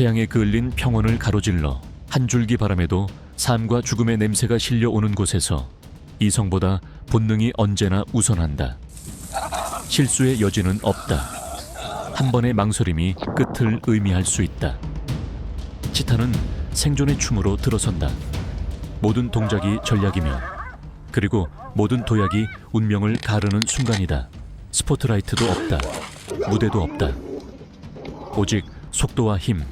태양에 그을린 평원을 가로질러 한 줄기 바람에도 삶과 죽음의 냄새가 실려오는 곳에서 이성보다 본능이 언제나 우선한다. 실수의 여지는 없다. 한 번의 망설임이 끝을 의미할 수 있다. 치타는 생존의 춤으로 들어선다. 모든 동작이 전략이며 그리고 모든 도약이 운명을 가르는 순간이다. 스포트라이트도 없다. 무대도 없다. 오직 속도와 힘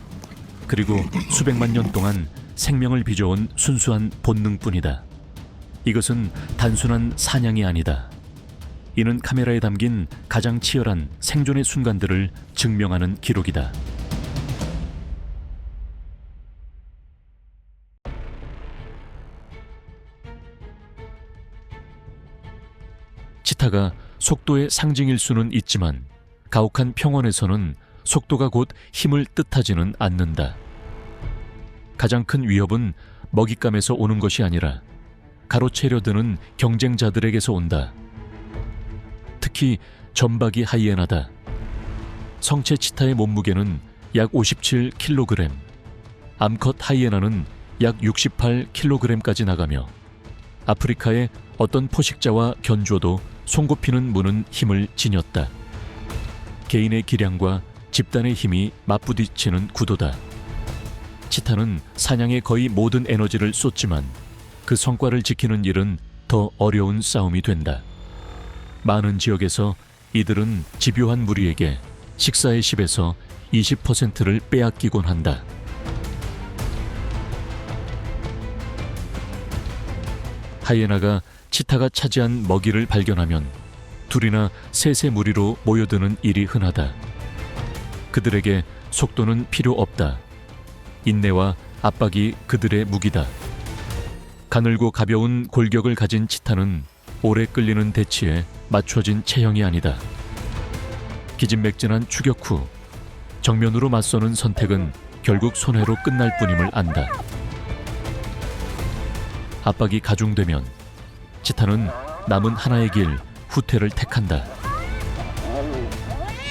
그리고 수백만 년 동안 생명을 빚어온 순수한 본능뿐이다. 이것은 단순한 사냥이 아니다. 이는 카메라에 담긴 가장 치열한 생존의 순간들을 증명하는 기록이다. 치타가 속도의 상징일 수는 있지만 가혹한 평원에서는 속도가 곧 힘을 뜻하지는 않는다. 가장 큰 위협은 먹잇감에서 오는 것이 아니라 가로채려 드는 경쟁자들에게서 온다. 특히 점박이 하이에나다. 성체 치타의 몸무게는 약 57kg, 암컷 하이에나는 약 68kg까지 나가며 아프리카의 어떤 포식자와 견주어도 손꼽히는 무는 힘을 지녔다. 개인의 기량과 집단의 힘이 맞부딪히는 구도다. 치타는 사냥에 거의 모든 에너지를 쏟지만 그 성과를 지키는 일은 더 어려운 싸움이 된다. 많은 지역에서 이들은 집요한 무리에게 식사의 10에서 20%를 빼앗기곤 한다. 하이에나가 치타가 차지한 먹이를 발견하면 둘이나 셋의 무리로 모여드는 일이 흔하다. 그들에게 속도는 필요 없다. 인내와 압박이 그들의 무기다. 가늘고 가벼운 골격을 가진 치타는 오래 끌리는 대치에 맞춰진 체형이 아니다. 기진맥진한 추격 후 정면으로 맞서는 선택은 결국 손해로 끝날 뿐임을 안다. 압박이 가중되면 치타는 남은 하나의 길 후퇴를 택한다.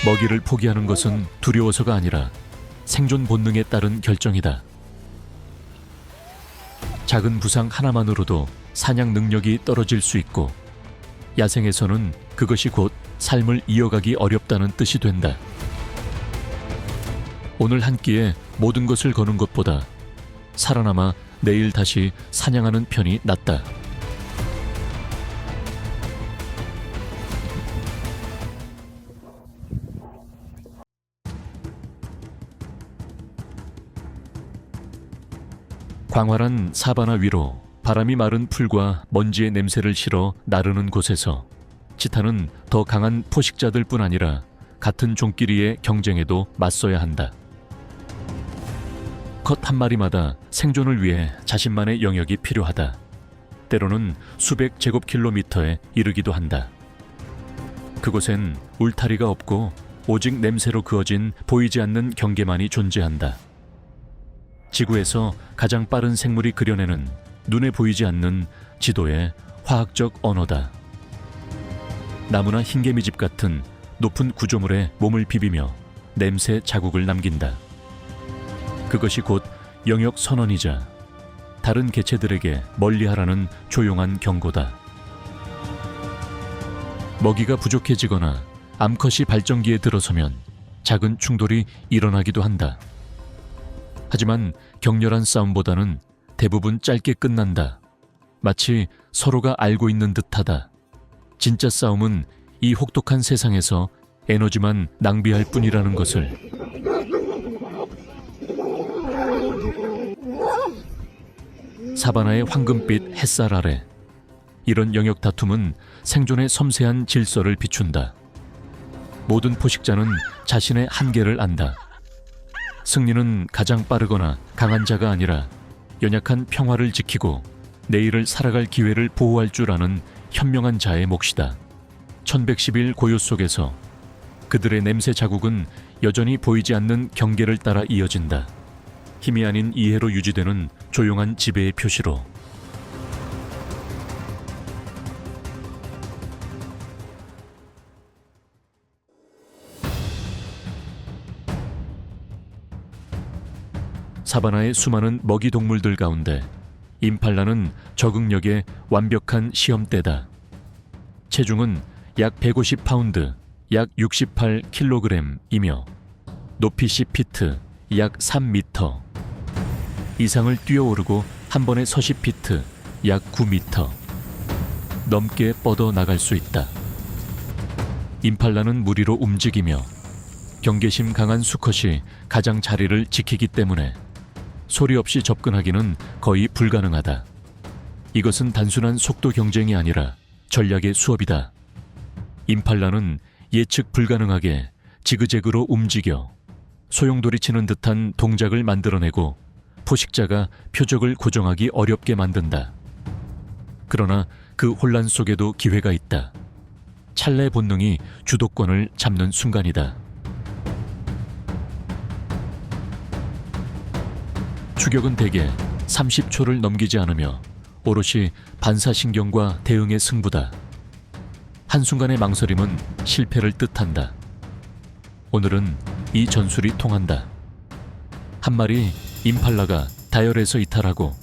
먹이를 포기하는 것은 두려워서가 아니라 생존 본능에 따른 결정이다. 작은 부상 하나만으로도 사냥 능력이 떨어질 수 있고 야생에서는 그것이 곧 삶을 이어가기 어렵다는 뜻이 된다. 오늘 한 끼에 모든 것을 거는 것보다 살아남아 내일 다시 사냥하는 편이 낫다. 광활한 사바나 위로 바람이 마른 풀과 먼지의 냄새를 실어 나르는 곳에서 치타는 더 강한 포식자들 뿐 아니라 같은 종끼리의 경쟁에도 맞서야 한다. 컷 한 마리마다 생존을 위해 자신만의 영역이 필요하다. 때로는 수백 제곱킬로미터에 이르기도 한다. 그곳엔 울타리가 없고 오직 냄새로 그어진 보이지 않는 경계만이 존재한다. 지구에서 가장 빠른 생물이 그려내는 눈에 보이지 않는 지도의 화학적 언어다. 나무나 흰개미집 같은 높은 구조물에 몸을 비비며 냄새 자국을 남긴다. 그것이 곧 영역 선언이자 다른 개체들에게 멀리하라는 조용한 경고다. 먹이가 부족해지거나 암컷이 발전기에 들어서면 작은 충돌이 일어나기도 한다. 하지만 격렬한 싸움보다는 대부분 짧게 끝난다. 마치 서로가 알고 있는 듯하다. 진짜 싸움은 이 혹독한 세상에서 에너지만 낭비할 뿐이라는 것을 사바나의 황금빛 햇살 아래 이런 영역 다툼은 생존의 섬세한 질서를 비춘다. 모든 포식자는 자신의 한계를 안다. 승리는 가장 빠르거나 강한 자가 아니라 연약한 평화를 지키고 내일을 살아갈 기회를 보호할 줄 아는 현명한 자의 몫이다. 1110일 고요 속에서 그들의 냄새 자국은 여전히 보이지 않는 경계를 따라 이어진다. 힘이 아닌 이해로 유지되는 조용한 지배의 표시로 사바나의 수많은 먹이 동물들 가운데 임팔라는 적응력의 완벽한 시험대다. 체중은 약 150파운드, 약 68kg이며 높이 10피트, 약 3m. 이상을 뛰어오르고 한 번에 서십 피트, 약 9m. 넘게 뻗어 나갈 수 있다. 임팔라는 무리로 움직이며 경계심 강한 수컷이 가장 자리를 지키기 때문에 소리 없이 접근하기는 거의 불가능하다. 이것은 단순한 속도 경쟁이 아니라 전략의 수업이다. 임팔라는 예측 불가능하게 지그재그로 움직여 소용돌이치는 듯한 동작을 만들어내고 포식자가 표적을 고정하기 어렵게 만든다. 그러나 그 혼란 속에도 기회가 있다. 찰나의 본능이 주도권을 잡는 순간이다. 추격은 대개 30초를 넘기지 않으며 오롯이 반사신경과 대응의 승부다. 한순간의 망설임은 실패를 뜻한다. 오늘은 이 전술이 통한다. 한 마리 임팔라가 다열에서 이탈하고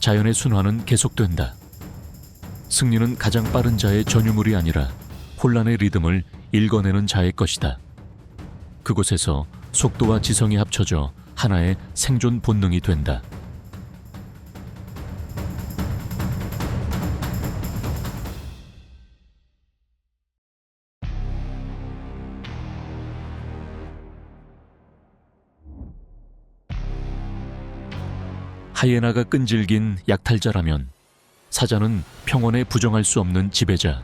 자연의 순환은 계속된다. 승리는 가장 빠른 자의 전유물이 아니라 혼란의 리듬을 읽어내는 자의 것이다. 그곳에서 속도와 지성이 합쳐져 하나의 생존 본능이 된다. 하이에나가 끈질긴 약탈자라면 사자는 평온에 부정할 수 없는 지배자,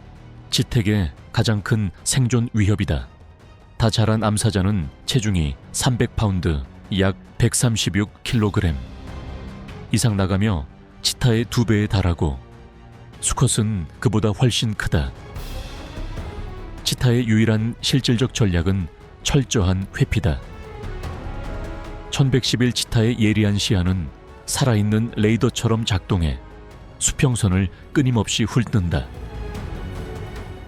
지택의 가장 큰 생존 위협이다. 다 자란 암사자는 체중이 300파운드, 약 136kg 이상 나가며 치타의 두 배에 달하고 수컷은 그보다 훨씬 크다. 치타의 유일한 실질적 전략은 철저한 회피다. 1111 치타의 예리한 시야는 살아있는 레이더처럼 작동해 수평선을 끊임없이 훑는다.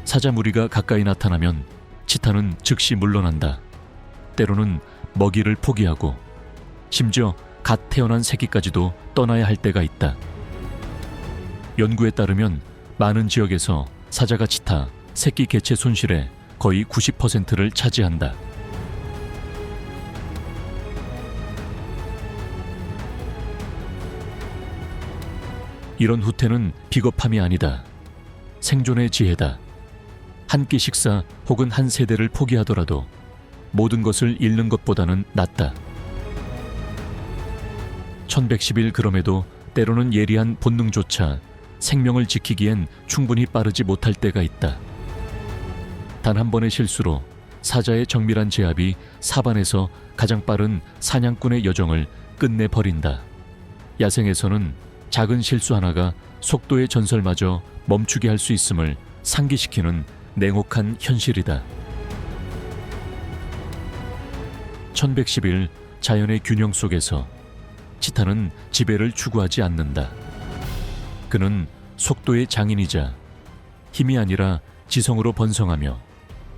사자 무리가 가까이 나타나면 치타는 즉시 물러난다. 때로는 먹이를 포기하고 심지어 갓 태어난 새끼까지도 떠나야 할 때가 있다. 연구에 따르면 많은 지역에서 사자가 치타 새끼 개체 손실의 거의 90%를 차지한다. 이런 후퇴는 비겁함이 아니다. 생존의 지혜다. 한 끼 식사 혹은 한 세대를 포기하더라도 모든 것을 잃는 것보다는 낫다. 1111 그럼에도 때로는 예리한 본능조차 생명을 지키기엔 충분히 빠르지 못할 때가 있다. 단 한 번의 실수로 사자의 정밀한 제압이 사반에서 가장 빠른 사냥꾼의 여정을 끝내 버린다. 야생에서는 작은 실수 하나가 속도의 전설마저 멈추게 할 수 있음을 상기시키는 냉혹한 현실이다. 1111 자연의 균형 속에서 치타는 지배를 추구하지 않는다. 그는 속도의 장인이자 힘이 아니라 지성으로 번성하며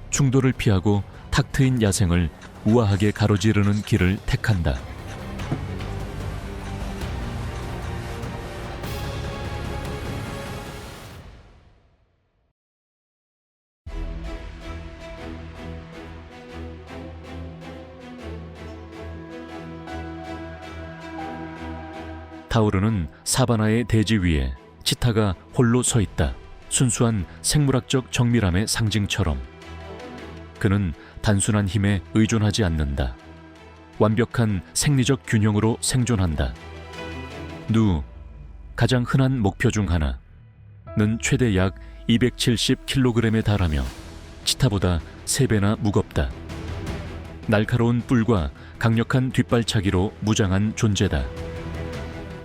충돌을 피하고 탁 트인 야생을 우아하게 가로지르는 길을 택한다. 타오르는 사바나의 대지 위에 치타가 홀로 서 있다. 순수한 생물학적 정밀함의 상징처럼. 그는 단순한 힘에 의존하지 않는다. 완벽한 생리적 균형으로 생존한다. 누, 가장 흔한 목표 중 하나는 최대 약 270kg에 달하며 치타보다 3배나 무겁다. 날카로운 뿔과 강력한 뒷발차기로 무장한 존재다.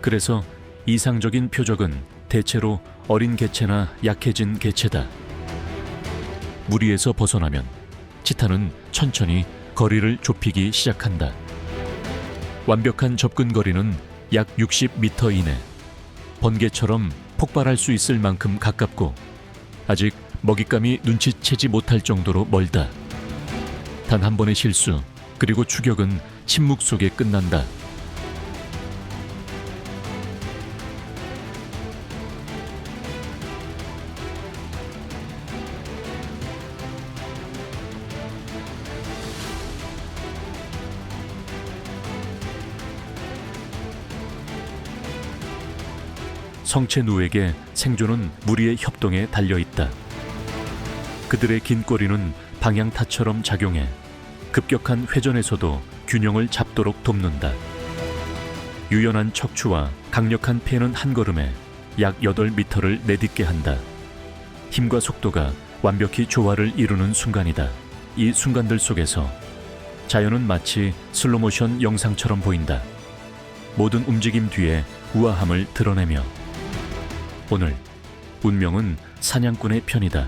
그래서 이상적인 표적은 대체로 어린 개체나 약해진 개체다. 무리에서 벗어나면 치타는 천천히 거리를 좁히기 시작한다. 완벽한 접근 거리는 약 60m 이내. 번개처럼 폭발할 수 있을 만큼 가깝고 아직 먹잇감이 눈치채지 못할 정도로 멀다. 단 한 번의 실수 그리고 추격은 침묵 속에 끝난다. 성체 누에게 생존은 무리의 협동에 달려 있다. 그들의 긴 꼬리는 방향타처럼 작용해 급격한 회전에서도 균형을 잡도록 돕는다. 유연한 척추와 강력한 폐는 한 걸음에 약 8미터를 내딛게 한다. 힘과 속도가 완벽히 조화를 이루는 순간이다. 이 순간들 속에서 자연은 마치 슬로모션 영상처럼 보인다. 모든 움직임 뒤에 우아함을 드러내며 오늘 운명은 사냥꾼의 편이다.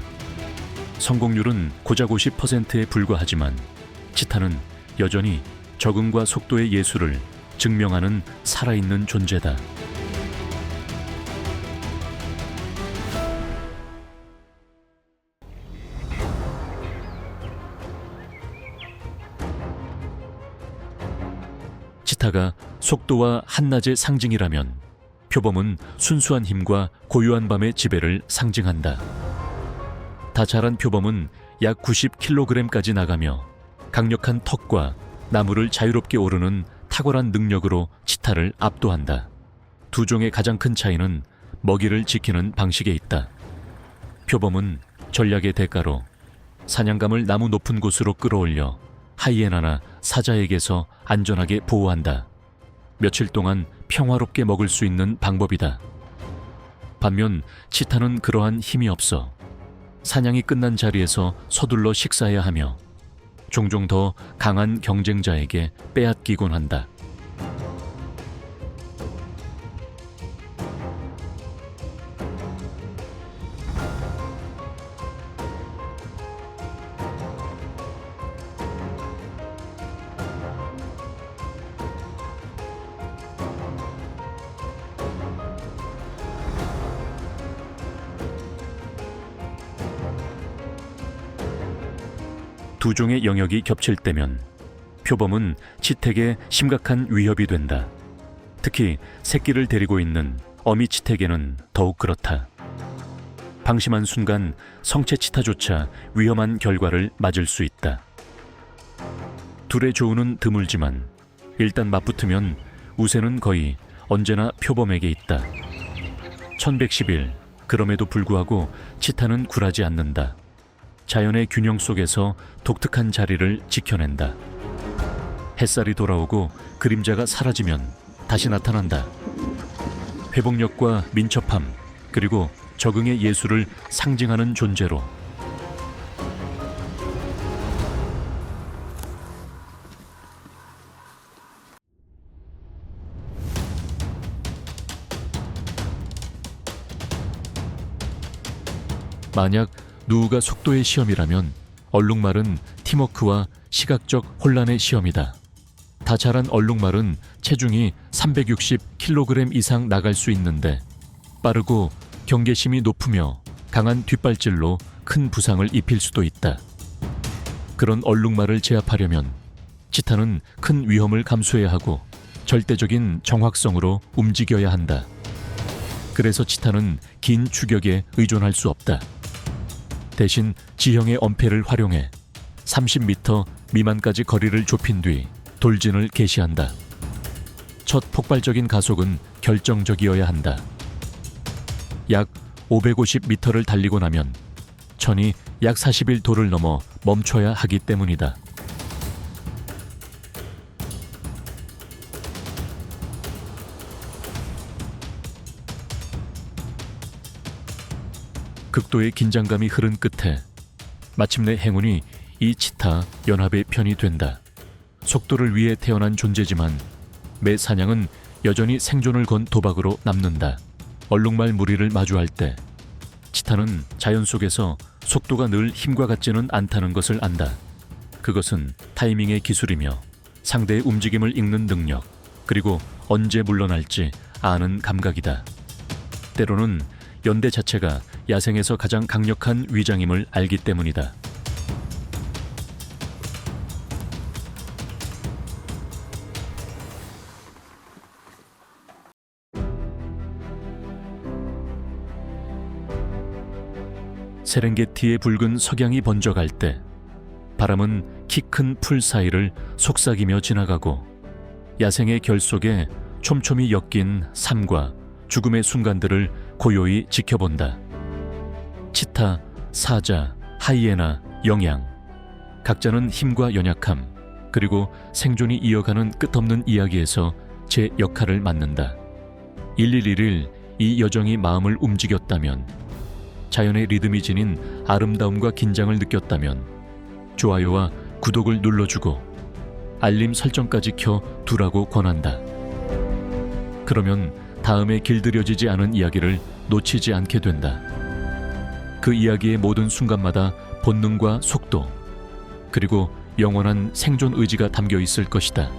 성공률은 고작 50%에 불과하지만 치타는 여전히 적응과 속도의 예술을 증명하는 살아있는 존재다. 치타가 속도와 한낮의 상징이라면 표범은 순수한 힘과 고요한 밤의 지배를 상징한다. 다 자란 표범은 약 90kg까지 나가며 강력한 턱과 나무를 자유롭게 오르는 탁월한 능력으로 치타를 압도한다. 두 종의 가장 큰 차이는 먹이를 지키는 방식에 있다. 표범은 전략의 대가로 사냥감을 나무 높은 곳으로 끌어올려 하이에나나 사자에게서 안전하게 보호한다. 며칠 동안 평화롭게 먹을 수 있는 방법이다. 반면 치타는 그러한 힘이 없어 사냥이 끝난 자리에서 서둘러 식사해야 하며 종종 더 강한 경쟁자에게 빼앗기곤 한다. 두 종의 영역이 겹칠 때면 표범은 치택에 심각한 위협이 된다. 특히 새끼를 데리고 있는 어미 치택에는 더욱 그렇다. 방심한 순간 성체 치타조차 위험한 결과를 맞을 수 있다. 둘의 조우는 드물지만 일단 맞붙으면 우세는 거의 언제나 표범에게 있다. 1111 그럼에도 불구하고 치타는 굴하지 않는다. 자연의 균형 속에서 독특한 자리를 지켜낸다. 햇살이 돌아오고 그림자가 사라지면 다시 나타난다. 회복력과 민첩함, 그리고 적응의 예술을 상징하는 존재로 만약 누우가 속도의 시험이라면 얼룩말은 팀워크와 시각적 혼란의 시험이다. 다 자란 얼룩말은 체중이 360kg 이상 나갈 수 있는데 빠르고 경계심이 높으며 강한 뒷발질로 큰 부상을 입힐 수도 있다. 그런 얼룩말을 제압하려면 치타는 큰 위험을 감수해야 하고 절대적인 정확성으로 움직여야 한다. 그래서 치타는 긴 추격에 의존할 수 없다. 대신 지형의 엄폐를 활용해 30m 미만까지 거리를 좁힌 뒤 돌진을 개시한다. 첫 폭발적인 가속은 결정적이어야 한다. 약 550m를 달리고 나면 천이 약 41도를 넘어 멈춰야 하기 때문이다. 극도의 긴장감이 흐른 끝에 마침내 행운이 이 치타 연합의 편이 된다. 속도를 위해 태어난 존재지만 매 사냥은 여전히 생존을 건 도박으로 남는다. 얼룩말 무리를 마주할 때 치타는 자연 속에서 속도가 늘 힘과 같지는 않다는 것을 안다. 그것은 타이밍의 기술이며 상대의 움직임을 읽는 능력, 그리고 언제 물러날지 아는 감각이다. 때로는 연대 자체가 야생에서 가장 강력한 위장임을 알기 때문이다. 세렝게티의 붉은 석양이 번져갈 때 바람은 키 큰 풀 사이를 속삭이며 지나가고 야생의 결속에 촘촘히 엮인 삶과 죽음의 순간들을 고요히 지켜본다. 치타, 사자, 하이에나, 영양. 각자는 힘과 연약함, 그리고 생존이 이어가는 끝없는 이야기에서 제 역할을 맡는다. 111일 이 여정이 마음을 움직였다면, 자연의 리듬이 지닌 아름다움과 긴장을 느꼈다면, 좋아요와 구독을 눌러주고, 알림 설정까지 켜 두라고 권한다. 그러면 다음에 길들여지지 않은 이야기를 놓치지 않게 된다. 그 이야기의 모든 순간마다 본능과 속도, 그리고 영원한 생존 의지가 담겨 있을 것이다.